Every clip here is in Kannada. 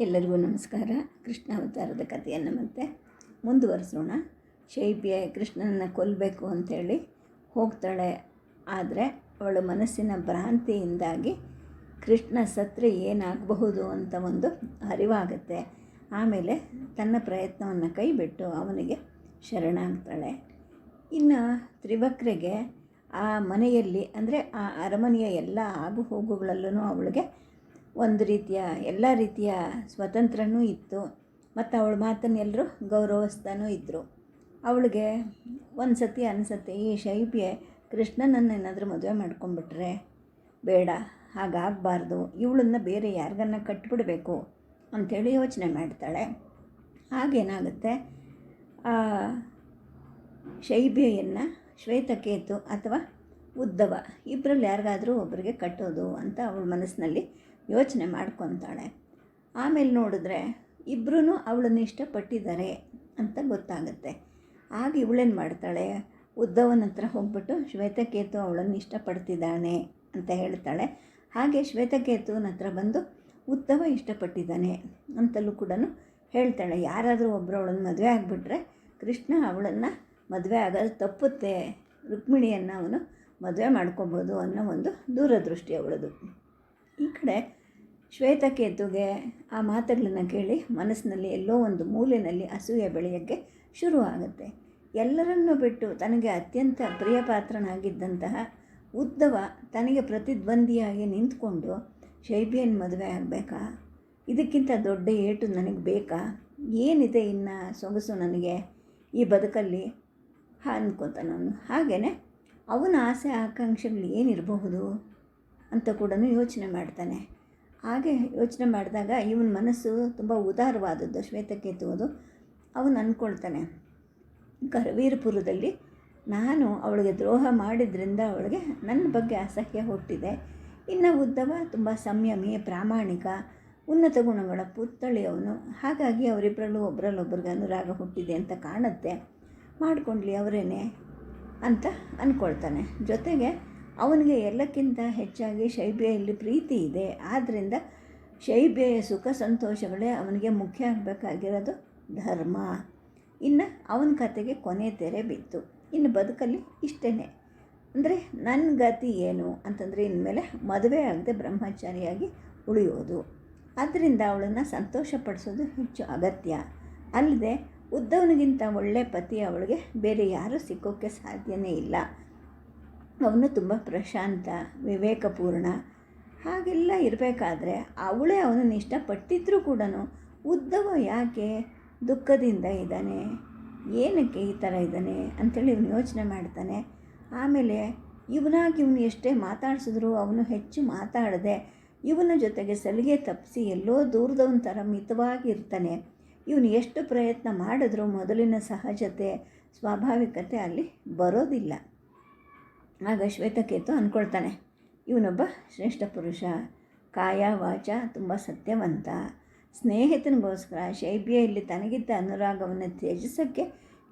ಎಲ್ಲರಿಗೂ ನಮಸ್ಕಾರ. ಕೃಷ್ಣಾವತಾರದ ಕಥೆಯನ್ನು ಮತ್ತೆ ಮುಂದುವರಿಸೋಣ. ಶೈಪಿಯ ಕೃಷ್ಣನನ್ನು ಕೊಲ್ಲಬೇಕು ಅಂಥೇಳಿ ಹೋಗ್ತಾಳೆ. ಆದರೆ ಅವಳ ಮನಸ್ಸಿನ ಭ್ರಾಂತಿಯಿಂದಾಗಿ ಕೃಷ್ಣ ಸತ್ರೆ ಏನಾಗಬಹುದು ಅಂತ ಒಂದು ಅರಿವಾಗುತ್ತೆ. ಆಮೇಲೆ ತನ್ನ ಪ್ರಯತ್ನವನ್ನು ಕೈಬಿಟ್ಟು ಅವನಿಗೆ ಶರಣಾಗ್ತಾಳೆ. ಇನ್ನು ತ್ರಿವಕ್ರೆಗೆ ಆ ಮನೆಯಲ್ಲಿ ಅಂದರೆ ಆ ಅರಮನೆಯ ಎಲ್ಲ ಆಗು ಹೋಗುಗಳಲ್ಲೂ ಅವಳಿಗೆ ಒಂದು ರೀತಿಯ ಎಲ್ಲ ರೀತಿಯ ಸ್ವತಂತ್ರನೂ ಇತ್ತು. ಮತ್ತು ಅವಳ ಮಾತನ್ನು ಎಲ್ಲರೂ ಗೌರವಿಸ್ತಾನೂ ಇದ್ದರು ಅವಳಿಗೆ ಒಂದು ಸತಿ ಅನಿಸತ್ತೆ ಈ ಶೈಬ್ಯ ಕೃಷ್ಣನನ್ನು ಏನಾದರೂ ಮದುವೆ ಮಾಡ್ಕೊಂಡ್ಬಿಟ್ರೆ ಬೇಡ, ಹಾಗಾಗಬಾರ್ದು, ಇವಳನ್ನ ಬೇರೆ ಯಾರಿಗನ್ನ ಕಟ್ಬಿಡಬೇಕು ಅಂಥೇಳಿ ಯೋಚನೆ ಮಾಡ್ತಾಳೆ. ಆಗೇನಾಗುತ್ತೆ ಆ ಶೈಬ್ಯೆಯನ್ನು ಶ್ವೇತಕೇತು ಅಥವಾ ಉದ್ದವ ಇಬ್ಬರಲ್ಲಿ ಯಾರಿಗಾದರೂ ಒಬ್ಬರಿಗೆ ಕಟ್ಟೋದು ಅಂತ ಅವಳ ಮನಸ್ಸಿನಲ್ಲಿ ಯೋಚನೆ ಮಾಡ್ಕೊತಾಳೆ. ಆಮೇಲೆ ನೋಡಿದ್ರೆ ಇಬ್ಬರೂ ಅವಳನ್ನು ಇಷ್ಟಪಟ್ಟಿದ್ದಾರೆ ಅಂತ ಗೊತ್ತಾಗುತ್ತೆ. ಆಗ ಇವಳೇನು ಮಾಡ್ತಾಳೆ? ಉದ್ದವನ ಹತ್ರ ಹೋಗ್ಬಿಟ್ಟು ಶ್ವೇತಕೇತು ಅವಳನ್ನು ಇಷ್ಟಪಡ್ತಿದ್ದಾನೆ ಅಂತ ಹೇಳ್ತಾಳೆ. ಹಾಗೆ ಶ್ವೇತಕೇತುವಿನ ಹತ್ರ ಬಂದು ಉದ್ದವ ಇಷ್ಟಪಟ್ಟಿದ್ದಾನೆ ಅಂತಲೂ ಕೂಡ ಹೇಳ್ತಾಳೆ. ಯಾರಾದರೂ ಒಬ್ಬರು ಅವಳನ್ನು ಮದುವೆ ಆಗಿಬಿಟ್ರೆ ಕೃಷ್ಣ ಅವಳನ್ನು ಮದುವೆ ಆಗೋದು ತಪ್ಪುತ್ತೆ. ರುಕ್ಮಿಣಿಯನ್ನು ಅವನು ಮದುವೆ ಮಾಡ್ಕೊಬೋದು ಅನ್ನೋ ಒಂದು ದೂರದೃಷ್ಟಿ ಅವಳದು. ಈ ಕಡೆ ಶ್ವೇತಕೇತುಗೆ ಆ ಮಾತುಗಳನ್ನು ಕೇಳಿ ಮನಸ್ಸಿನಲ್ಲಿ ಎಲ್ಲೋ ಒಂದು ಮೂಲೆಯಲ್ಲಿ ಅಸೂಯೆ ಬೆಳೆಯೋಕ್ಕೆ ಶುರುವಾಗುತ್ತೆ. ಎಲ್ಲರನ್ನೂ ಬಿಟ್ಟು ತನಗೆ ಅತ್ಯಂತ ಪ್ರಿಯಪಾತ್ರನಾಗಿದ್ದಂತಹ ಉದ್ದವ ತನಗೆ ಪ್ರತಿದ್ವಂದಿಯಾಗಿ ನಿಂತ್ಕೊಂಡು, ಶೈಬಿಯನ್ ಮದುವೆ ಆಗಬೇಕಾ? ಇದಕ್ಕಿಂತ ದೊಡ್ಡ ಏಟು ನನಗೆ ಬೇಕಾ? ಏನಿದೆ ಇನ್ನು ಸೊಗಸು ನನಗೆ? ಈ ಬದುಕಲ್ಲಿ? ನಾನು ಹಾಗೆಯೇ ಅವನ ಆಸೆ, ಆಕಾಂಕ್ಷೆಗಳು ಏನಿರಬಹುದು ಅಂತ ಕೂಡ ಯೋಚನೆ ಮಾಡ್ತಾನೆ. ಹಾಗೆ ಯೋಚನೆ ಮಾಡಿದಾಗ ಇವನ ಮನಸ್ಸು ತುಂಬ ಉದಾರವಾದದ್ದು. ಶ್ವೇತಕೇತುವುದು ಅವನು ಅಂದ್ಕೊಳ್ತಾನೆ, ಕರವೀರಪುರದಲ್ಲಿ ನಾನು ಅವಳಿಗೆ ದ್ರೋಹ ಮಾಡಿದ್ರಿಂದ ಅವಳಿಗೆ ನನ್ನ ಬಗ್ಗೆ ಅಸಹ್ಯ ಹುಟ್ಟಿದೆ. ಇನ್ನು ಉದ್ದವ ತುಂಬ ಸಂಯಮಿ, ಪ್ರಾಮಾಣಿಕ, ಉನ್ನತ ಗುಣಗಳ ಪುತ್ತಳಿಯವನು ಹಾಗಾಗಿ ಅವರಿಬ್ಬರಲ್ಲೂ ಒಬ್ಬರಲ್ಲೊಬ್ಬರಿಗೆ ಅನುರಾಗ ಹುಟ್ಟಿದೆ ಅಂತ ಕಾಣುತ್ತೆ. ಮಾಡಿಕೊಂಡ್ಲಿ ಅವರೇನೆ ಅಂತ ಅಂದ್ಕೊಳ್ತಾನೆ. ಜೊತೆಗೆ ಅವನಿಗೆ ಎಲ್ಲಕ್ಕಿಂತ ಹೆಚ್ಚಾಗಿ ಶೈಬೆಯಲ್ಲಿ ಪ್ರೀತಿ ಇದೆ. ಆದ್ದರಿಂದ ಶೈಬೆಯ ಸುಖ ಸಂತೋಷಗಳೇ ಅವನಿಗೆ ಮುಖ್ಯ ಆಗಬೇಕಾಗಿರೋದು ಧರ್ಮ. ಇನ್ನು ಅವನ ಕತೆಗೆ ಕೊನೆ ತೆರೆ ಬಿತ್ತು. ಇನ್ನು ಬದುಕಲ್ಲಿ ಇಷ್ಟೇ ಅಂದರೆ ನನ್ನ ಗತಿ ಏನು ಅಂತಂದರೆ ಇನ್ಮೇಲೆ ಮದುವೆ ಆಗದೆ ಬ್ರಹ್ಮಚಾರಿಯಾಗಿ ಉಳಿಯೋದು. ಆದ್ದರಿಂದ ಅವಳನ್ನು ಸಂತೋಷಪಡಿಸೋದು ಹೆಚ್ಚು ಅಗತ್ಯ. ಅಲ್ಲದೆ ಉದ್ದವನಿಗಿಂತ ಒಳ್ಳೆ ಪತಿ ಅವಳಿಗೆ ಬೇರೆ ಯಾರೂ ಸಿಕ್ಕೋಕ್ಕೆ ಸಾಧ್ಯವೇ ಇಲ್ಲ. ಅವನು ತುಂಬ ಪ್ರಶಾಂತ, ವಿವೇಕಪೂರ್ಣ, ಹಾಗೆಲ್ಲ ಇರಬೇಕಾದ್ರೆ ಅವಳೇ ಅವನನ್ನು ಇಷ್ಟಪಟ್ಟಿದ್ದರೂ ಕೂಡ ಉದ್ದವ ಯಾಕೆ ದುಃಖದಿಂದ ಇದ್ದಾನೆ? ಏನಕ್ಕೆ ಈ ಥರ ಇದ್ದಾನೆ? ಅಂಥೇಳಿ ಇವನು ಯೋಚನೆ ಮಾಡ್ತಾನೆ. ಆಮೇಲೆ ಇವನಾಗಿ ಇವನು ಎಷ್ಟೇ ಮಾತಾಡಿಸಿದ್ರು ಅವನು ಹೆಚ್ಚು ಮಾತಾಡದೆ ಇವನ ಜೊತೆಗೆ ಸಲಿಗೆ ತಪ್ಪಿಸಿ ಎಲ್ಲೋ ದೂರದವನ ಥರ ಮಿತವಾಗಿರ್ತಾನೆ ಇವನು ಎಷ್ಟು ಪ್ರಯತ್ನ ಮಾಡಿದ್ರೂ ಮೊದಲಿನ ಸಹಜತೆ, ಸ್ವಾಭಾವಿಕತೆ ಅಲ್ಲಿ ಬರೋದಿಲ್ಲ. ಆಗ ಶ್ವೇತಕೇತು ಅಂದ್ಕೊಳ್ತಾನೆ ಇವನೊಬ್ಬ ಶ್ರೇಷ್ಠ ಪುರುಷ, ಕಾಯ, ವಾಚ ತುಂಬ ಸತ್ಯವಂತ. ಸ್ನೇಹಿತನಿಗೋಸ್ಕರ ಶೈಬ್ಯೆಯಲ್ಲಿ ತನಗಿದ್ದ ಅನುರಾಗವನ್ನು ತ್ಯಜಿಸೋಕ್ಕೆ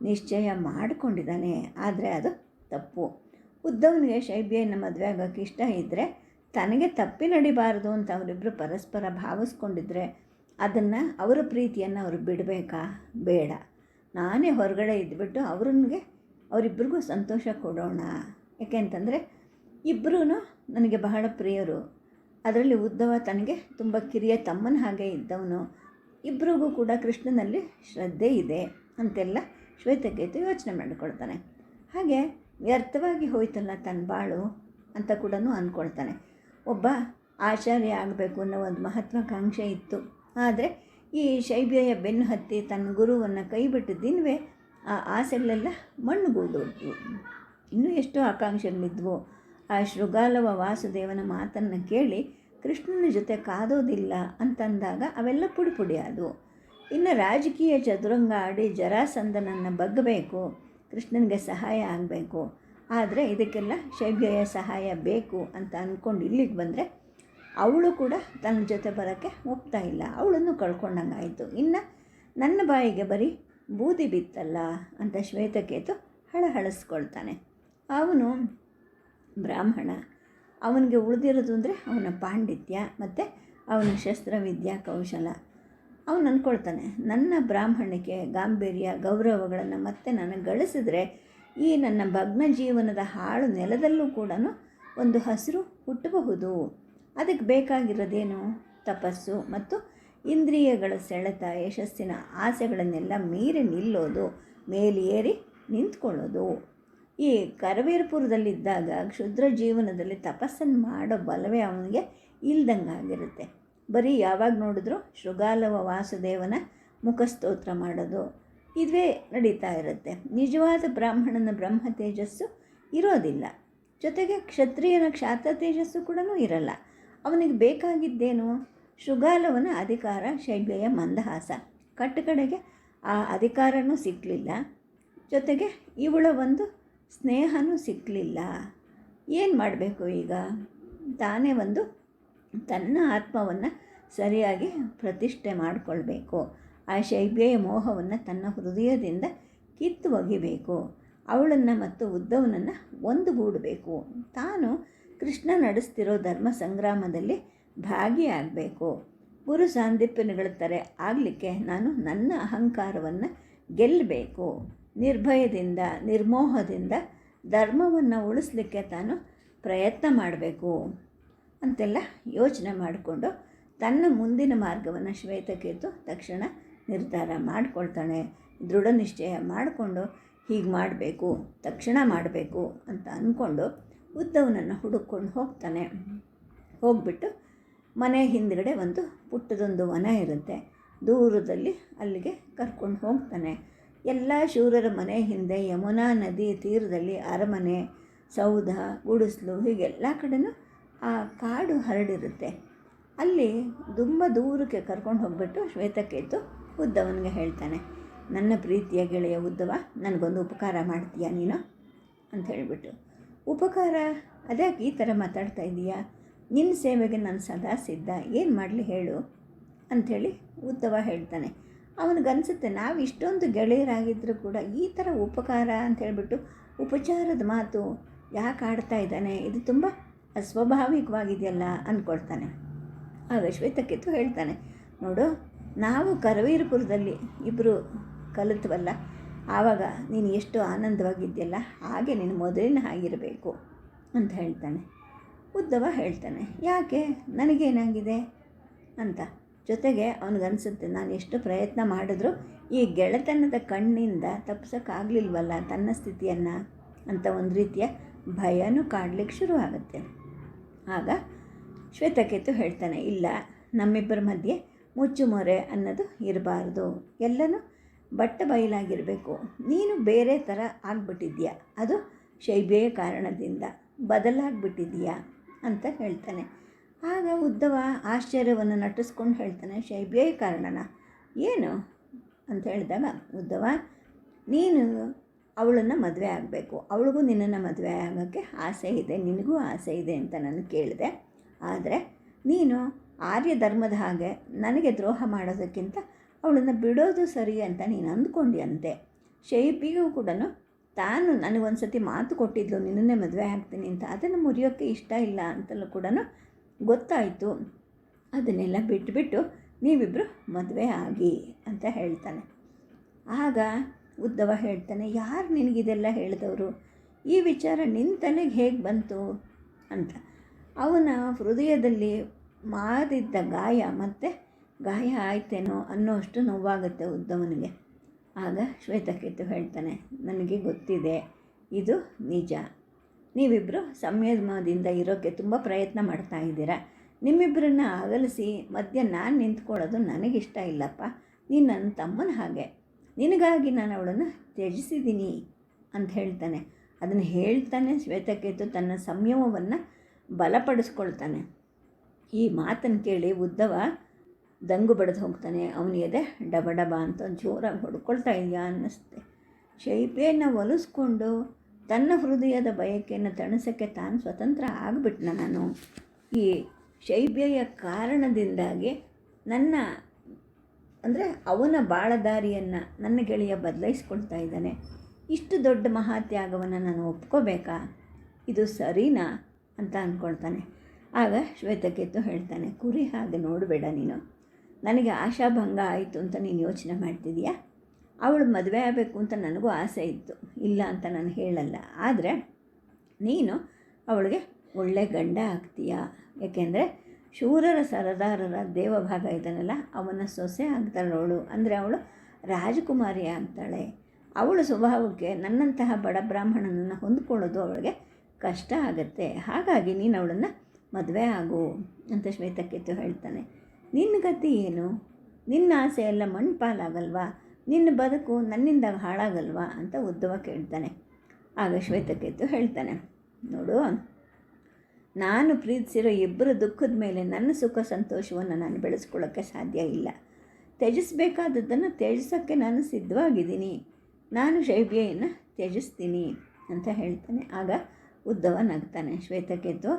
ನಿಶ್ಚಯ ಮಾಡಿಕೊಂಡಿದ್ದಾನೆ. ಆದರೆ ಅದು ತಪ್ಪು. ಉದ್ದವನಿಗೆ ಶೈಬ್ಯೆಯನ್ನು ಮದುವೆ ಆಗೋಕ್ಕೆ ಇಷ್ಟ ಇದ್ದರೆ ತನಗೆ ತಪ್ಪಿ ನಡಿಬಾರದು ಅಂತ ಅವರಿಬ್ಬರು ಪರಸ್ಪರ ಭಾವಿಸ್ಕೊಂಡಿದ್ರೆ ಅದನ್ನು ಅವರ ಪ್ರೀತಿಯನ್ನು ಅವರು ಬಿಡಬೇಕಾ? ಬೇಡ. ನಾನೇ ಹೊರಗಡೆ ಇದ್ಬಿಟ್ಟು ಅವ್ರನ್ಗೆ ಅವರಿಬ್ಬರಿಗೂ ಸಂತೋಷ ಕೊಡೋಣ. ಯಾಕೆಂತಂದರೆ ಇಬ್ಬರೂ ನನಗೆ ಬಹಳ ಪ್ರಿಯರು. ಅದರಲ್ಲಿ ಉದ್ದವ ತನಗೆ ತುಂಬ ಕಿರಿಯ ತಮ್ಮನ ಹಾಗೆ ಇದ್ದವನು. ಇಬ್ಬರಿಗೂ ಕೂಡ ಕೃಷ್ಣನಲ್ಲಿ ಶ್ರದ್ಧೆ ಇದೆ ಅಂತೆಲ್ಲ ಶ್ವೇತಕೇತು ಯೋಚನೆ ಮಾಡಿಕೊಳ್ತಾನೆ. ಹಾಗೆ ವ್ಯರ್ಥವಾಗಿ ಹೋಯ್ತಲ್ಲ ತನ್ನ ಬಾಳು ಅಂತ ಕೂಡ ಅಂದ್ಕೊಳ್ತಾನೆ ಒಬ್ಬ ಆಚಾರ್ಯ ಆಗಬೇಕು ಅನ್ನೋ ಒಂದು ಮಹತ್ವಾಕಾಂಕ್ಷೆ ಇತ್ತು. ಆದರೆ ಈ ಶೈಬ್ಯಯ ಬೆನ್ನು ಹತ್ತಿ ತನ್ನ ಗುರುವನ್ನು ಕೈಬಿಟ್ಟು ದಿನವೇ ಆ ಆಸೆಗಳೆಲ್ಲ ಮಣ್ಣುಗೂಡೋದ್ವು ಇನ್ನೂ ಎಷ್ಟೋ ಆಕಾಂಕ್ಷೆಗಳಿದ್ವು. ಆ ಶೃಗಾಲವ ವಾಸುದೇವನ ಮಾತನ್ನು ಕೇಳಿ ಕೃಷ್ಣನ ಜೊತೆ ಕಾದೋದಿಲ್ಲ ಅಂತಂದಾಗ ಅವೆಲ್ಲ ಪುಡಿ ಪುಡಿ ಆದವು. ಇನ್ನು ರಾಜಕೀಯ ಚದುರಂಗ ಆಡಿ ಜರಾಸಂದನನ್ನು ಬಗ್ಗಬೇಕು ಕೃಷ್ಣನಿಗೆ ಸಹಾಯ ಆಗಬೇಕು, ಆದರೆ ಇದಕ್ಕೆಲ್ಲ ಶೈವ್ಯಯ ಸಹಾಯ ಬೇಕು ಅಂತ ಅಂದ್ಕೊಂಡು ಇಲ್ಲಿಗೆ ಬಂದರೆ ಅವಳು ಕೂಡ ತನ್ನ ಜೊತೆ ಬರೋಕ್ಕೆ ಒಪ್ತಾ ಇಲ್ಲ. ಅವಳನ್ನು ಕಳ್ಕೊಂಡಂಗಾಯಿತು. ಇನ್ನು ನನ್ನ ಬಾಯಿಗೆ ಬರೀ ಬೂದಿ ಬಿತ್ತಲ್ಲ ಅಂತ ಶ್ವೇತಕೇತು ಹಳಹಳಿಸ್ಕೊಳ್ತಾನೆ. ಅವನು ಬ್ರಾಹ್ಮಣ. ಅವನಿಗೆ ಉಳಿದಿರೋದು ಅಂದರೆ ಅವನ ಪಾಂಡಿತ್ಯ ಮತ್ತು ಅವನ ಶಸ್ತ್ರವಿದ್ಯಾ ಕೌಶಲ. ಅವನು ಅಂದ್ಕೊಳ್ತಾನೆ ನನ್ನ ಬ್ರಾಹ್ಮಣಿಕೆ ಗಾಂಭೀರ್ಯ, ಗೌರವಗಳನ್ನು ಮತ್ತೆ ನಾನು ಗಳಿಸಿದ್ರೆ ಈ ನನ್ನ ಭಗ್ನ ಜೀವನದ ಹಾಳು ನೆಲದಲ್ಲೂ ಕೂಡ ಒಂದು ಹಸಿರು ಹುಟ್ಟಬಹುದು. ಅದಕ್ಕೆ ಬೇಕಾಗಿರೋದೇನು? ತಪಸ್ಸು ಮತ್ತು ಇಂದ್ರಿಯಗಳ ಸೆಳೆತ, ಯಶಸ್ಸಿನ ಆಸೆಗಳನ್ನೆಲ್ಲ ಮೀರಿ ನಿಲ್ಲೋದು, ಮೇಲೇರಿ ನಿಂತ್ಕೊಳ್ಳೋದು. ಈ ಕರವೀರಪುರದಲ್ಲಿದ್ದಾಗ ಕ್ಷುದ್ರ ಜೀವನದಲ್ಲಿ ತಪಸ್ಸನ್ನು ಮಾಡೋ ಬಲವೇ ಅವನಿಗೆ ಇಲ್ದಂಗೆ ಆಗಿರುತ್ತೆ. ಬರೀ ಯಾವಾಗ ನೋಡಿದ್ರು ಶೃಗಾಲವ ವಾಸುದೇವನ ಮುಖಸ್ತೋತ್ರ ಮಾಡೋದು ಇದುವೇ ನಡೀತಾ ಇರುತ್ತೆ. ನಿಜವಾದ ಬ್ರಾಹ್ಮಣನ ಬ್ರಹ್ಮ ತೇಜಸ್ಸು ಇರೋದಿಲ್ಲ. ಜೊತೆಗೆ ಕ್ಷತ್ರಿಯನ ಕ್ಷಾತ್ರ ತೇಜಸ್ಸು ಕೂಡ ಇರಲ್ಲ. ಅವನಿಗೆ ಬೇಕಾಗಿದ್ದೇನು? ಶೃಗಾಲವನ ಅಧಿಕಾರ ಶೈಲಿಯ ಮಂದಹಾಸ. ಕಟ್ಟಕಡೆಗೆ ಆ ಅಧಿಕಾರನೂ ಸಿಕ್ಕಲಿಲ್ಲ ಜೊತೆಗೆ ಇವಳ ಒಂದು ಸ್ನೇಹನೂ ಸಿಕ್ಕಲಿಲ್ಲ ಏನು ಮಾಡಬೇಕು ಈಗ? ತಾನೇ ಒಂದು ತನ್ನ ಆತ್ಮವನ್ನು ಸರಿಯಾಗಿ ಪ್ರತಿಷ್ಠೆ ಮಾಡಿಕೊಳ್ಬೇಕು. ಆ ಶೈಬ್ಯೆಯ ಮೋಹವನ್ನು ತನ್ನ ಹೃದಯದಿಂದ ಕಿತ್ತು ಒಗಿಬೇಕು. ಅವಳನ್ನು ಮತ್ತು ಉದ್ದವನನ್ನು ಒಂದುಗೂಡಬೇಕು. ತಾನು ಕೃಷ್ಣ ನಡೆಸ್ತಿರೋ ಧರ್ಮ ಸಂಗ್ರಾಮದಲ್ಲಿ ಭಾಗಿಯಾಗಬೇಕು. ಗುರು ಸಾಂದಿಪ್ಯನಗಳ ಥರ ಆಗಲಿಕ್ಕೆ ನಾನು ನನ್ನ ಅಹಂಕಾರವನ್ನು ಗೆಲ್ಲಬೇಕು ನಿರ್ಭಯದಿಂದ, ನಿರ್ಮೋಹದಿಂದ ಧರ್ಮವನ್ನು ಉಳಿಸ್ಲಿಕ್ಕೆ ತಾನು ಪ್ರಯತ್ನ ಮಾಡಬೇಕು. ಅಂತೆಲ್ಲ ಯೋಚನೆ ಮಾಡಿಕೊಂಡು ತನ್ನ ಮುಂದಿನ ಮಾರ್ಗವನ್ನು ಶ್ವೇತಕೇತು ತಕ್ಷಣ ನಿರ್ಧಾರ ಮಾಡಿಕೊಳ್ತಾನೆ ದೃಢ ನಿಶ್ಚಯ ಮಾಡಿಕೊಂಡು ಹೀಗೆ ಮಾಡಬೇಕು, ತಕ್ಷಣ ಮಾಡಬೇಕು ಅಂತ ಅಂದ್ಕೊಂಡು ಉದ್ದವನನ್ನು ಹುಡುಕೊಂಡು ಹೋಗ್ತಾನೆ. ಹೋಗ್ಬಿಟ್ಟು ಮನೆ ಹಿಂದ್ಗಡೆ ಒಂದು ಪುಟ್ಟದೊಂದು ವನ ಇರುತ್ತೆ. ದೂರದಲ್ಲಿ ಅಲ್ಲಿಗೆ ಕರ್ಕೊಂಡು ಹೋಗ್ತಾನೆ. ಎಲ್ಲ ಶೂರರ ಮನೆ ಹಿಂದೆ ಯಮುನಾ ನದಿ ತೀರದಲ್ಲಿ ಅರಮನೆ, ಸೌಧ, ಗುಡಿಸ್ಲು ಹೀಗೆಲ್ಲ ಕಡೆನೂ ಆ ಕಾಡು ಹರಡಿರುತ್ತೆ. ಅಲ್ಲಿ ತುಂಬ ದೂರಕ್ಕೆ ಕರ್ಕೊಂಡು ಹೋಗ್ಬಿಟ್ಟು ಶ್ವೇತಕೇತು ಉದ್ದವನಿಗೆ ಹೇಳ್ತಾನೆ, ನನ್ನ ಪ್ರೀತಿಯ ಗೆಳೆಯ ಉದ್ದವ, ನನಗೊಂದು ಉಪಕಾರ ಮಾಡ್ತೀಯ ನೀನು? ಅಂತ ಹೇಳಿಬಿಟ್ಟು. ಉಪಕಾರ? ಅದ್ಯಾಕೆ ಈ ಥರ ಮಾತಾಡ್ತಾ ಇದ್ದೀಯಾ? ನಿನ್ನ ಸೇವೆಗೆ ನಾನು ಸದಾ ಸಿದ್ಧ, ಏನು ಮಾಡಲಿ ಹೇಳು? ಅಂಥೇಳಿ ಉದ್ದವ ಹೇಳ್ತಾನೆ ಅವನಿಗನ್ಸುತ್ತೆ, ನಾವು ಇಷ್ಟೊಂದು ಗೆಳೆಯರಾಗಿದ್ದರೂ ಕೂಡ ಈ ಥರ ಉಪಕಾರ ಅಂತ ಹೇಳಿಬಿಟ್ಟು ಉಪಚಾರದ ಮಾತು ಯಾಕೆ ಆಡ್ತಾ ಇದ್ದಾನೆ, ಇದು ತುಂಬ ಅಸ್ವಾಭಾವಿಕವಾಗಿದೆಯಲ್ಲ ಅಂದ್ಕೊಳ್ತಾನೆ ಆಗ ಶ್ವೇತಕ್ಕೆತ್ತು ಹೇಳ್ತಾನೆ, ನೋಡು, ನಾವು ಕರವೀರಪುರದಲ್ಲಿ ಇಬ್ಬರು ಕಲಿತವಲ್ಲ, ಆವಾಗ ನೀನು ಎಷ್ಟು ಆನಂದವಾಗಿದೆಯಲ್ಲ, ಹಾಗೆ ನೀನು ಮೊದಲಿನ ಆಗಿರಬೇಕು ಅಂತ ಹೇಳ್ತಾನೆ. ಉದ್ದವ ಹೇಳ್ತಾನೆ, ಯಾಕೆ? ನನಗೇನಾಗಿದೆ? ಅಂತ. ಜೊತೆಗೆ ಅವನಿಗನ್ಸುತ್ತೆ, ನಾನು ಎಷ್ಟು ಪ್ರಯತ್ನ ಮಾಡಿದ್ರು ಈ ಗೆಳೆತನದ ಕಣ್ಣಿಂದ ತಪ್ಪಿಸೋಕ್ಕಾಗಲಿಲ್ವಲ್ಲ ತನ್ನ ಸ್ಥಿತಿಯನ್ನು? ಅಂತ ಒಂದು ರೀತಿಯ ಭಯನೂ ಕಾಡ್ಲಿಕ್ಕೆ ಶುರು ಆಗುತ್ತೆ. ಆಗ ಶ್ವೇತಕೇತು ಹೇಳ್ತಾನೆ, ಇಲ್ಲ, ನಮ್ಮಿಬ್ಬರ ಮಧ್ಯೆ ಮುಚ್ಚುಮೊರೆ ಅನ್ನೋದು ಇರಬಾರ್ದು. ಎಲ್ಲನೂ ಬಟ್ಟ ಬಯಲಾಗಿರಬೇಕು. ನೀನು ಬೇರೆ ಥರ ಆಗ್ಬಿಟ್ಟಿದ್ಯಾ? ಅದು ಶೈಬೆಯ ಕಾರಣದಿಂದ ಬದಲಾಗ್ಬಿಟ್ಟಿದೆಯಾ? ಅಂತ ಹೇಳ್ತಾನೆ. ಆಗ ಉದ್ದವ ಆಶ್ಚರ್ಯವನ್ನು ನಟಿಸ್ಕೊಂಡು ಹೇಳ್ತಾನೆ ಶೈಬ್ಯೆಯ ಕಾರಣನ? ಏನು? ಅಂತ ಹೇಳಿದಾಗ, ಉದ್ದವ, ನೀನು ಅವಳನ್ನು ಮದುವೆ ಆಗಬೇಕು. ಅವಳಿಗೂ ನಿನ್ನನ್ನು ಮದುವೆ ಆಗೋಕ್ಕೆ ಆಸೆ ಇದೆ, ನಿನಗೂ ಆಸೆ ಇದೆ ಅಂತ ನಾನು ಕೇಳಿದೆ. ಆದರೆ ನೀನು ಆರ್ಯ ಧರ್ಮದ ಹಾಗೆ ನನಗೆ ದ್ರೋಹ ಮಾಡೋದಕ್ಕಿಂತ ಅವಳನ್ನು ಬಿಡೋದು ಸರಿ ಅಂತ ನೀನು ಅಂದ್ಕೊಂಡಿ ಅಂತೆ ಶೈಬಿಗೂ ಕೂಡ ತಾನು ನನಗೊಂದು ಸತಿ ಮಾತು ಕೊಟ್ಟಿದ್ಲು, ನಿನ್ನನ್ನೇ ಮದುವೆ ಆಗ್ತೀನಿ ಅಂತ. ಅದನ್ನು ಮುರಿಯೋಕ್ಕೆ ಇಷ್ಟ ಇಲ್ಲ ಅಂತಲೂ ಕೂಡ ಗೊತ್ತಾಯಿತು. ಅದನ್ನೆಲ್ಲ ಬಿಟ್ಟುಬಿಟ್ಟು ನೀವಿಬ್ಬರು ಮದುವೆ ಆಗಿ ಅಂತ ಹೇಳ್ತಾನೆ. ಆಗ ಉದ್ದವ ಹೇಳ್ತಾನೆ, ಯಾರು ನಿನಗಿದೆಲ್ಲ ಹೇಳಿದವರು? ಈ ವಿಚಾರ ನಿನ್ನ ತಲೆಗೆ ಹೇಗೆ ಬಂತು? ಅಂತ. ಅವನ ಹೃದಯದಲ್ಲಿ ಮಾದಿದ್ದ ಗಾಯ ಮತ್ತೆ ಗಾಯ ಆಯ್ತೇನೋ ಅನ್ನೋಷ್ಟು ನೋವಾಗುತ್ತೆ ಉದ್ದವನಿಗೆ. ಆಗ ಶ್ವೇತಕೇತು ಹೇಳ್ತಾನೆ, ನನಗೆ ಗೊತ್ತಿದೆ, ಇದು ನಿಜ. ನೀವಿಬ್ಬರು ಸಂಯಮದಿಂದ ಇರೋಕ್ಕೆ ತುಂಬ ಪ್ರಯತ್ನ ಮಾಡ್ತಾ ಇದ್ದೀರಾ? ನಿಮ್ಮಿಬ್ಬರನ್ನ ಅಗಲಿಸಿ ಮಧ್ಯ ನಾನು ನಿಂತ್ಕೊಳ್ಳೋದು ನನಗಿಷ್ಟ ಇಲ್ಲಪ್ಪ. ನೀನು ನನ್ನ ತಮ್ಮನ ಹಾಗೆ. ನಿನಗಾಗಿ ನಾನು ಅವಳನ್ನು ತ್ಯಜಿಸಿದ್ದೀನಿ ಅಂತ ಹೇಳ್ತಾನೆ. ಅದನ್ನು ಹೇಳ್ತಾನೆ ಶ್ವೇತಕೇತು ತನ್ನ ಸಂಯಮವನ್ನು ಬಲಪಡಿಸ್ಕೊಳ್ತಾನೆ. ಈ ಮಾತನ್ನು ಕೇಳಿ ಉದ್ದವ ದಂಗು ಬಡಿದು ಹೋಗ್ತಾನೆ. ಎದೆ ಡಬ ಡಬ ಅಂತ ಜೋರಾಗಿ ಹೊಡ್ಕೊಳ್ತಾ ಇದೆಯಾ ಅನ್ನಿಸುತ್ತೆ ಶೈಪೇನ ಒಲಿಸ್ಕೊಂಡು ತನ್ನ ಹೃದಯದ ಬಯಕೆಯನ್ನು ತಣಿಸೋಕ್ಕೆ ತಾನು ಸ್ವತಂತ್ರ ಆಗಿಬಿಟ್ನ ನಾನು. ಈ ಶೈಬ್ಯೆಯ ಕಾರಣದಿಂದಾಗಿ ನನ್ನ, ಅಂದರೆ ಅವನ ಬಾಳದಾರಿಯನ್ನು ನನ್ನ ಗೆಳೆಯ ಬದಲಾಯಿಸ್ಕೊಳ್ತಾ ಇದ್ದಾನೆ. ಇಷ್ಟು ದೊಡ್ಡ ಮಹಾತ್ಯಾಗವನ್ನು ನಾನು ಒಪ್ಕೋಬೇಕಾ? ಇದು ಸರಿನಾ? ಅಂತ ಅಂದ್ಕೊಳ್ತಾನೆ ಆಗ ಶ್ವೇತಕೇತು ಹೇಳ್ತಾನೆ, ಕುರಿ ಹಾಗೆ ನೋಡಬೇಡ ನೀನು. ನನಗೆ ಆಶಾಭಂಗ ಆಯಿತು ಅಂತ ನೀನು ಯೋಚನೆ ಮಾಡ್ತಿದೀಯಾ? ಅವಳು ಮದುವೆ ಆಗಬೇಕು ಅಂತ ನನಗೂ ಆಸೆ ಇತ್ತು. ಇಲ್ಲ ಅಂತ ನಾನು ಹೇಳಲ್ಲ. ಆದರೆ ನೀನು ಅವಳಿಗೆ ಒಳ್ಳೆ ಗಂಡ ಆಗ್ತೀಯ. ಏಕೆಂದರೆ ಶೂರರ ಸರದಾರರ ದೇವಭಾಗ ಇದ್ದಾನಲ್ಲ, ಅವನ ಸೊಸೆ ಆಗ್ತಾಳೆ ಅವಳು. ಅಂದರೆ ಅವಳು ರಾಜಕುಮಾರಿ ಆಗ್ತಾಳೆ. ಅವಳ ಸ್ವಭಾವಕ್ಕೆ ನನ್ನಂತಹ ಬಡ ಬ್ರಾಹ್ಮಣನನ್ನು ಹೊಂದ್ಕೊಳ್ಳೋದು ಅವಳಿಗೆ ಕಷ್ಟ ಆಗುತ್ತೆ. ಹಾಗಾಗಿ ನೀನು ಅವಳನ್ನು ಮದುವೆ ಆಗು ಅಂತ ಶ್ವೇತಕ್ಕೆತ್ತು ಹೇಳ್ತಾನೆ. ನಿನ್ನ ಗತಿ ಏನು? ನಿನ್ನ ಆಸೆ ಎಲ್ಲ ಮಣ್ಣು ಪಾಲಾಗಲ್ವಾ? ನಿನ್ನ ಬದುಕು ನನ್ನಿಂದ ಹಾಳಾಗಲ್ವಾ ಅಂತ ಉದ್ದವ ಕೇಳ್ತಾನೆ. ಆಗ ಶ್ವೇತಕೇತು ಹೇಳ್ತಾನೆ, ನೋಡು, ನಾನು ಪ್ರೀತಿಸಿರೋ ಇಬ್ಬರು ದುಃಖದ ಮೇಲೆ ನನ್ನ ಸುಖ ಸಂತೋಷವನ್ನು ನಾನು ಬೆಳೆಸ್ಕೊಳ್ಳೋಕ್ಕೆ ಸಾಧ್ಯ ಇಲ್ಲ. ತ್ಯಜಿಸಬೇಕಾದದ್ದನ್ನು ತ್ಯಜಿಸೋಕ್ಕೆ ನಾನು ಸಿದ್ಧವಾಗಿದ್ದೀನಿ. ನಾನು ಶೈಬ್ಯೆಯನ್ನು ತ್ಯಜಿಸ್ತೀನಿ ಅಂತ ಹೇಳ್ತಾನೆ. ಆಗ ಉದ್ದವ ನಗ್ತಾನೆ. ಶ್ವೇತಕೇತು,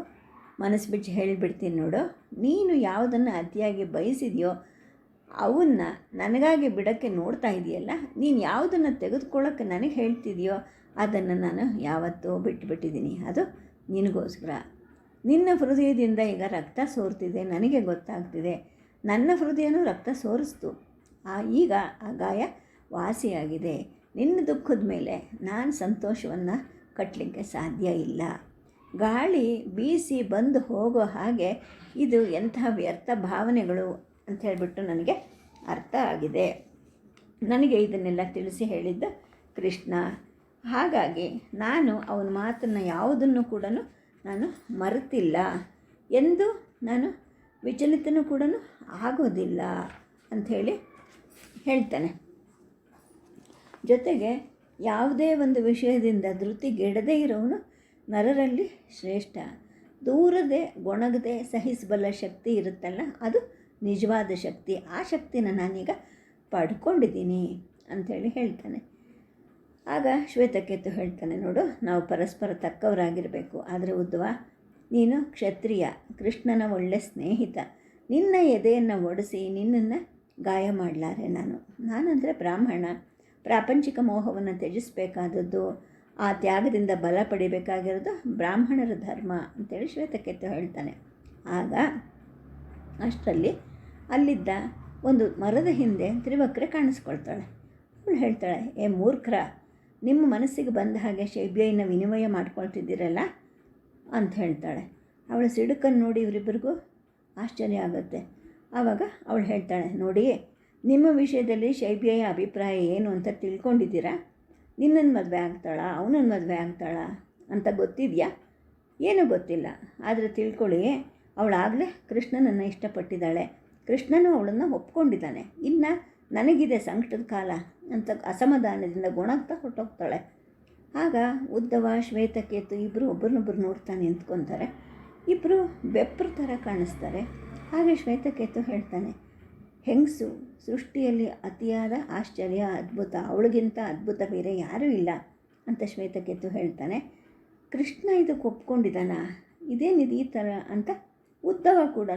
ಮನಸ್ಸು ಬಿಚ್ಚಿ ಹೇಳಿಬಿಡ್ತೀನಿ ನೋಡು. ನೀನು ಯಾವುದನ್ನು ಅತಿಯಾಗಿ ಬಯಸಿದೆಯೋ ಅವನ್ನ ನನಗಾಗಿ ಬಿಡೋಕ್ಕೆ ನೋಡ್ತಾ ಇದೆಯಲ್ಲ, ನೀನು ಯಾವುದನ್ನು ತೆಗೆದುಕೊಳ್ಳೋಕ್ಕೆ ನನಗೆ ಹೇಳ್ತಿದೆಯೋ ಅದನ್ನು ನಾನು ಯಾವತ್ತೂ ಬಿಟ್ಟುಬಿಟ್ಟಿದ್ದೀನಿ ಅದು ನಿನಗೋಸ್ಕರ. ನಿನ್ನ ಹೃದಯದಿಂದ ಈಗ ರಕ್ತ ಸೋರ್ತಿದೆ, ನನಗೆ ಗೊತ್ತಾಗ್ತಿದೆ. ನನ್ನ ಹೃದಯನೂ ರಕ್ತ ಸೋರಿಸ್ತು. ಆ, ಈಗ ಆ ಗಾಯ ವಾಸಿಯಾಗಿದೆ. ನಿನ್ನ ದುಃಖದ ಮೇಲೆ ನಾನು ಸಂತೋಷವನ್ನು ಕಟ್ಟಲಿಕ್ಕೆ ಸಾಧ್ಯ ಇಲ್ಲ. ಗಾಳಿ ಬೀಸಿ ಬಂದು ಹೋಗೋ ಹಾಗೆ ಇದು ಎಂಥ ವ್ಯರ್ಥ ಭಾವನೆಗಳು. ಅಂತ ಹೇಳಿಬಿಟ್ಟು ನನಗೆ ಅರ್ಥ ಆಗಿದೆ. ನನಗೆ ಇದನ್ನೆಲ್ಲ ತಿಳಿಸಿ ಹೇಳಿದ್ದ ಕೃಷ್ಣ. ಹಾಗಾಗಿ ನಾನು ಅವನ ಮಾತನ್ನು ಯಾವುದನ್ನು ಕೂಡ ನಾನು ಮರೆತಿಲ್ಲ ಎಂದು ನಾನು ವಿಚಲಿತನೂ ಕೂಡ ಆಗೋದಿಲ್ಲ ಅಂಥೇಳಿ ಹೇಳ್ತಾನೆ. ಜೊತೆಗೆ ಯಾವುದೇ ಒಂದು ವಿಷಯದಿಂದ ಧೃತಿಗೆಡದೇ ಇರೋನು ನರರಲ್ಲಿ ಶ್ರೇಷ್ಠ. ದೂರದೆ ಗೊಣಗದೆ ಸಹಿಸಬಲ್ಲ ಶಕ್ತಿ ಇರುತ್ತಲ್ಲ, ಅದು ನಿಜವಾದ ಶಕ್ತಿ, ಆ ಶಕ್ತಿನ ನಾನೀಗ ಪಡ್ಕೊಂಡಿದ್ದೀನಿ ಅಂಥೇಳಿ ಹೇಳ್ತಾನೆ. ಆಗ ಶ್ವೇತಕೇತು ಹೇಳ್ತಾನೆ, ನೋಡು, ನಾವು ಪರಸ್ಪರ ತಕ್ಕವರಾಗಿರಬೇಕು. ಆದರೆ ಉದ್ಧವ ನೀನು ಕ್ಷತ್ರಿಯ, ಕೃಷ್ಣನ ಒಳ್ಳೆ ಸ್ನೇಹಿತ. ನಿನ್ನ ಎದೆಯನ್ನು ಒಡಿಸಿ ನಿನ್ನನ್ನು ಗಾಯ ಮಾಡಲಾರೆ ನಾನು. ನಾನಂದರೆ ಬ್ರಾಹ್ಮಣ. ಪ್ರಾಪಂಚಿಕ ಮೋಹವನ್ನು ತ್ಯಜಿಸಬೇಕಾದದ್ದು, ಆ ತ್ಯಾಗದಿಂದ ಬಲ ಪಡಿಬೇಕಾಗಿರೋದು ಬ್ರಾಹ್ಮಣರ ಧರ್ಮ ಅಂತೇಳಿ ಶ್ವೇತಕೇತು ಹೇಳ್ತಾನೆ. ಆಗ ಅಷ್ಟರಲ್ಲಿ ಅಲ್ಲಿದ್ದ ಒಂದು ಮರದ ಹಿಂದೆ ತ್ರಿವಕ್ರೆ ಕಾಣಿಸ್ಕೊಳ್ತಾಳೆ. ಅವಳು ಹೇಳ್ತಾಳೆ, ಏ ಮೂರ್ಖರ, ನಿಮ್ಮ ಮನಸ್ಸಿಗೆ ಬಂದ ಹಾಗೆ ಶೈಬ್ಯನ ವಿನಿಮಯ ಮಾಡ್ಕೊಳ್ತಿದ್ದೀರಲ್ಲ? ಅಂತ ಹೇಳ್ತಾಳೆ. ಅವಳ ಸಿಡುಕನ್ನು ನೋಡಿ ಇವರಿಬ್ಬರಿಗೂ ಆಶ್ಚರ್ಯ ಆಗುತ್ತೆ. ಆವಾಗ ಅವಳು ಹೇಳ್ತಾಳೆ, ನೋಡಿ, ನಿಮ್ಮ ವಿಷಯದಲ್ಲಿ ಶೈಬ್ಯಯ ಅಭಿಪ್ರಾಯ ಏನು ಅಂತ ತಿಳ್ಕೊಂಡಿದ್ದೀರಾ? ನಿನ್ನನ್ನು ಮದುವೆ ಆಗ್ತಾಳಾ? ಅವನನ್ನು ಮದುವೆ ಆಗ್ತಾಳಾ? ಅಂತ ಗೊತ್ತಿದೆಯಾ? ಏನೂ ಗೊತ್ತಿಲ್ಲ. ಆದರೆ ತಿಳ್ಕೊಳ್ಳಿ, ಅವಳಾಗಲೇ ಕೃಷ್ಣನನ್ನು ಇಷ್ಟಪಟ್ಟಿದ್ದಾಳೆ. ಕೃಷ್ಣನು ಅವಳನ್ನು ಒಪ್ಕೊಂಡಿದ್ದಾನೆ. ಇನ್ನು ನನಗಿದೆ ಸಂಕಟದ ಕಾಲ. ಅಂತ ಅಸಮಾಧಾನದಿಂದ ಗೊಣಗ್ತಾ ಹೊರಟೋಗ್ತಾಳೆ. ಆಗ ಉದ್ದವ ಶ್ವೇತಕೇತು ಇಬ್ಬರು ಒಬ್ಬರನ್ನೊಬ್ಬರು ನೋಡ್ತಾ ನಿಂತ್ಕೊತಾರೆ. ಇಬ್ಬರು ಬೆಪ್ರ ಥರ ಕಾಣಿಸ್ತಾರೆ. ಹಾಗೆ ಶ್ವೇತಕೇತು ಹೇಳ್ತಾನೆ, ಹೆಂಗಸು? ಸೃಷ್ಟಿಯಲ್ಲಿ ಅತಿಯಾದ ಆಶ್ಚರ್ಯ, ಅದ್ಭುತ, ಅವಳಿಗಿಂತ ಅದ್ಭುತ ಬೇರೆ ಯಾರೂ ಇಲ್ಲ. ಅಂತ ಶ್ವೇತಕೇತು ಹೇಳ್ತಾನೆ, ಕೃಷ್ಣ ಇದಕ್ಕೆ ಒಪ್ಕೊಂಡಿದ್ದಾನ? ಇದೇನಿದು ಈ ಥರ ಅಂತ ಉದ್ದವ ಕೂಡ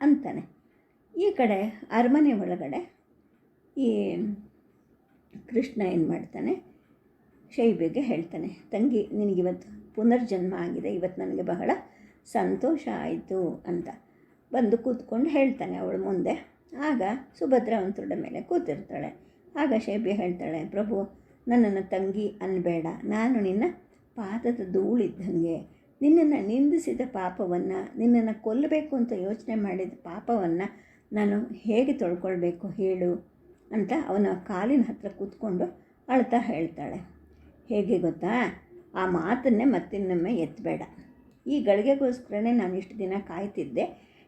ಅಂತಾನೆ. ಈ ಕಡೆ ಅರಮನೆ ಒಳಗಡೆ ಈ ಕೃಷ್ಣ ಏನು ಮಾಡ್ತಾನೆ? ಶೈಬಿಗೆ ಹೇಳ್ತಾನೆ, ತಂಗಿ ನಿನಗಿವತ್ತು ಪುನರ್ಜನ್ಮ ಆಗಿದೆ ಇವತ್ತು ನನಗೆ ಬಹಳ ಸಂತೋಷ ಆಯಿತು ಅಂತ. ಬಂದು ಕೂತ್ಕೊಂಡು ಹೇಳ್ತಾನೆ ಅವಳು ಮುಂದೆ. ಆಗ ಸುಭದ್ರ ಒಂತುಡ ಮೇಲೆ ಕೂತಿರ್ತಾಳೆ. ಆಗ ಶೈಬಿ ಹೇಳ್ತಾಳೆ, ಪ್ರಭು, ನನ್ನನ್ನು ತಂಗಿ ಅನ್ಬೇಡ. ನಾನು ನಿನ್ನ ಪಾದದ ಧೂಳಿದ್ದಂಗೆ ನಿನ್ನನ್ನು ನಿಂದಿಸಿದ ಪಾಪವನ್ನು, ನಿನ್ನನ್ನು ಕೊಲ್ಲಬೇಕು ಅಂತ ಯೋಚನೆ ಮಾಡಿದ ಪಾಪವನ್ನು ನಾನು ಹೇಗೆ ತೊಳ್ಕೊಳ್ಬೇಕು ಹೇಳು ಅಂತ ಅವನ ಕಾಲಿನ ಹತ್ರ ಕೂತ್ಕೊಂಡು ಅಳ್ತಾ ಹೇಳ್ತಾಳೆ. ಹೇಗೆ ಗೊತ್ತಾ? ಆ ಮಾತನ್ನೇ ಮತ್ತಿನ್ನೊಮ್ಮೆ ಎತ್ತಬೇಡ ಈ ಗಳಿಗೆಗೋಸ್ಕರನೇ ನಾನು ಇಷ್ಟು ದಿನ ಕಾಯ್ತಿದ್ದೆ.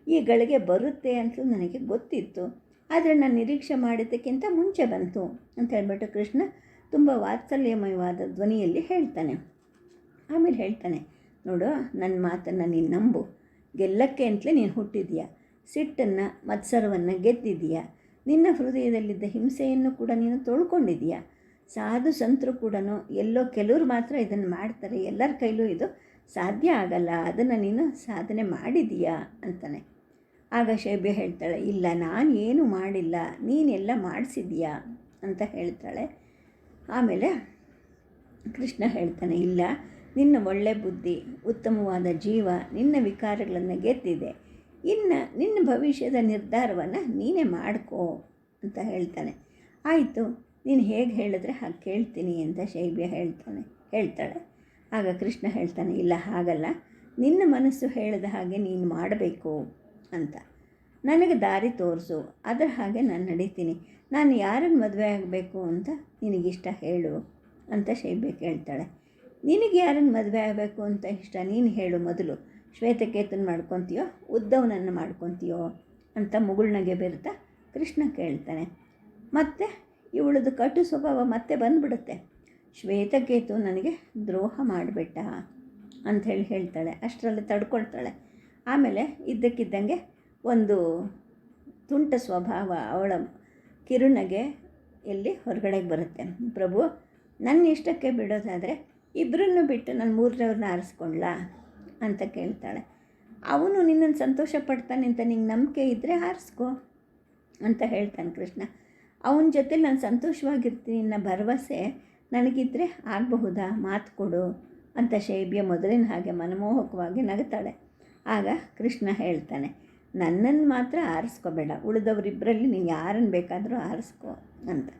ಈ ಗಳಿಗೆ ಬರುತ್ತೆ ಅಂತಲೂ ನನಗೆ ಗೊತ್ತಿತ್ತು. ಆದರೆ ನಾನು ನಿರೀಕ್ಷೆ ಮಾಡಿದ್ದಕ್ಕಿಂತ ಮುಂಚೆ ಬಂತು ಅಂತ ಹೇಳ್ಬಿಟ್ಟು ಕೃಷ್ಣ ತುಂಬ ವಾತ್ಸಲ್ಯಮಯವಾದ ಧ್ವನಿಯಲ್ಲಿ ಹೇಳ್ತಾನೆ. ಆಮೇಲೆ ಹೇಳ್ತಾನೆ ನೋಡು ನನ್ನ ಮಾತನ್ನು ನೀನು ನಂಬು. ಗೆಲ್ಲಕ್ಕೆ ಅಂತಲೇ ನೀನು ಹುಟ್ಟಿದೀಯ? ಸಿಟ್ಟನ್ನು, ಮತ್ಸರವನ್ನು ಗೆದ್ದಿದೀಯ? ನಿನ್ನ ಹೃದಯದಲ್ಲಿದ್ದ ಹಿಂಸೆಯನ್ನು ಕೂಡ ನೀನು ತೊಳ್ಕೊಂಡಿದೀಯ? ಸಾಧು ಸಂತರು ಕೂಡ ಎಲ್ಲೋ ಕೆಲವರು ಮಾತ್ರ ಇದನ್ನು ಮಾಡ್ತಾರೆ. ಎಲ್ಲರ ಕೈಲೂ ಇದು ಸಾಧ್ಯ ಆಗಲ್ಲ. ಅದನ್ನು ನೀನು ಸಾಧನೆ ಮಾಡಿದೀಯಾ? ಅಂತಾನೆ. ಆಗ ಶೈಬ್ಯ ಹೇಳ್ತಾಳೆ, ಇಲ್ಲ, ನಾನು ಏನು ಮಾಡಿಲ್ಲ. ನೀನೆಲ್ಲ ಮಾಡಿಸಿದೀಯಾ? ಅಂತ ಹೇಳ್ತಾಳೆ. ಆಮೇಲೆ ಕೃಷ್ಣ ಹೇಳ್ತಾನೆ, ಇಲ್ಲ ನಿನ್ನ ಒಳ್ಳೆ ಬುದ್ಧಿ, ಉತ್ತಮವಾದ ಜೀವ ನಿನ್ನ ವಿಕಾರಗಳನ್ನು ಗೆದ್ದಿದೆ. ಇನ್ನು ನಿನ್ನ ಭವಿಷ್ಯದ ನಿರ್ಧಾರವನ್ನು ನೀನೇ ಮಾಡ್ಕೋ ಅಂತ ಹೇಳ್ತಾನೆ. ಆಯಿತು, ನೀನು ಹೇಗೆ ಹೇಳಿದ್ರೆ ಹಾಗೆ ಕೇಳ್ತೀನಿ ಅಂತ ಶೈಬ್ಯ ಹೇಳ್ತಾನೆ, ಹೇಳ್ತಾಳೆ. ಆಗ ಕೃಷ್ಣ ಹೇಳ್ತಾನೆ, ಇಲ್ಲ, ಹಾಗಲ್ಲ. ನಿನ್ನ ಮನಸ್ಸು ಹೇಳಿದ ಹಾಗೆ ನೀನು ಮಾಡಬೇಕು ಅಂತ. ನನಗೆ ದಾರಿ ತೋರಿಸು, ಅದರ ಹಾಗೆ ನಾನು ನಡೀತೀನಿ. ನಾನು ಯಾರನ್ನು ಮದುವೆ ಆಗಬೇಕು ಅಂತ ನಿನಗಿಷ್ಟ ಹೇಳು ಅಂತ ಶೈಬ್ಯ ಕೇಳ್ತಾಳೆ. ನಿನಗೆ ಯಾರನ್ನು ಮದುವೆ ಆಗಬೇಕು ಅಂತ ಇಷ್ಟ? ನೀನು ಹೇಳು ಮೊದಲು. ಶ್ವೇತಕೇತನ ಮಾಡ್ಕೊತೀಯೋ? ಉದ್ದವನನ್ನು ಮಾಡ್ಕೊತೀಯೋ? ಅಂತ ಮುಗುಳ್ನಗೆ ಬೆರ್ತಾ ಕೃಷ್ಣ ಕೇಳ್ತಾನೆ. ಮತ್ತು ಇವಳದು ಕಟು ಸ್ವಭಾವ ಮತ್ತೆ ಬಂದ್ಬಿಡುತ್ತೆ. ಶ್ವೇತಕೇತು ನನಗೆ ದ್ರೋಹ ಮಾಡಿಬಿಟ್ಟ ಅಂಥೇಳಿ ಹೇಳ್ತಾಳೆ. ಅಷ್ಟರಲ್ಲಿ ತಡ್ಕೊಳ್ತಾಳೆ. ಆಮೇಲೆ ಇದ್ದಕ್ಕಿದ್ದಂಗೆ ಒಂದು ತುಂಟ ಸ್ವಭಾವ ಅವಳ ಕಿರುನಗೆ ಎಲ್ಲಿ ಹೊರಗಡೆಗೆ ಬರುತ್ತೆ. ಪ್ರಭು, ನನ್ನ ಇಷ್ಟಕ್ಕೆ ಬಿಡೋದಾದರೆ ಇಬ್ಬರನ್ನು ಬಿಟ್ಟು ನಾನು ಮೂರನೇವ್ರನ್ನ ಆರಿಸ್ಕೊಂಡ್ಲಾ ಅಂತ ಕೇಳ್ತಾಳೆ. ಅವನು ನಿನ್ನನ್ನು ಸಂತೋಷ ಪಡ್ತಾನೆ ಅಂತ ನಿಂಗೆ ನಂಬಿಕೆ ಇದ್ದರೆ ಆರಿಸ್ಕೋ ಅಂತ ಹೇಳ್ತಾನೆ ಕೃಷ್ಣ. ಅವನ ಜೊತೆ ನಾನು ಸಂತೋಷವಾಗಿರ್ತೀನಿ ಅನ್ನೋ ಭರವಸೆ ನನಗಿದ್ದರೆ ಆಗಬಹುದಾ? ಮಾತು ಕೊಡು ಅಂತ ಶೈಬ್ಯ ಮೊದಲಿನ ಹಾಗೆ ಮನಮೋಹಕವಾಗಿ ನಗುತ್ತಾಳೆ ಆಗ ಕೃಷ್ಣ ಹೇಳ್ತಾನೆ ನನ್ನನ್ನು ಮಾತ್ರ ಆರಿಸ್ಕೋಬೇಡ ಉಳಿದವರಿಬ್ಬರಲ್ಲಿ ನೀನು ಯಾರನ್ನು ಬೇಕಾದರೂ ಆರಿಸ್ಕೋ ಅಂತ.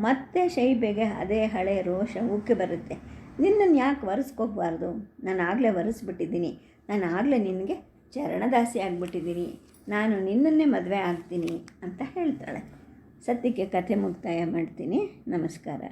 ಮತ್ತೆ ಶೈಬೆಗೆ ಅದೇ ಹಳೆ ರೋಷ ಉಕ್ಕಿ ಬರುತ್ತೆ. ನಿನ್ನನ್ನು ಯಾಕೆ ಒರೆಸ್ಕೋಬಾರ್ದು? ನಾನು ಆಗಲೇ ಒರೆಸ್ಬಿಟ್ಟಿದ್ದೀನಿ. ನಾನು ಆಗಲೇ ನಿನಗೆ ಚರಣದಾಸಿ ಆಗಿಬಿಟ್ಟಿದ್ದೀನಿ. ನಾನು ನಿನ್ನನ್ನೇ ಮದುವೆ ಆಗ್ತೀನಿ ಅಂತ ಹೇಳ್ತಾಳೆ. ಸದ್ಯಕ್ಕೆ ಕಥೆ ಮುಕ್ತಾಯ ಮಾಡ್ತೀನಿ. ನಮಸ್ಕಾರ.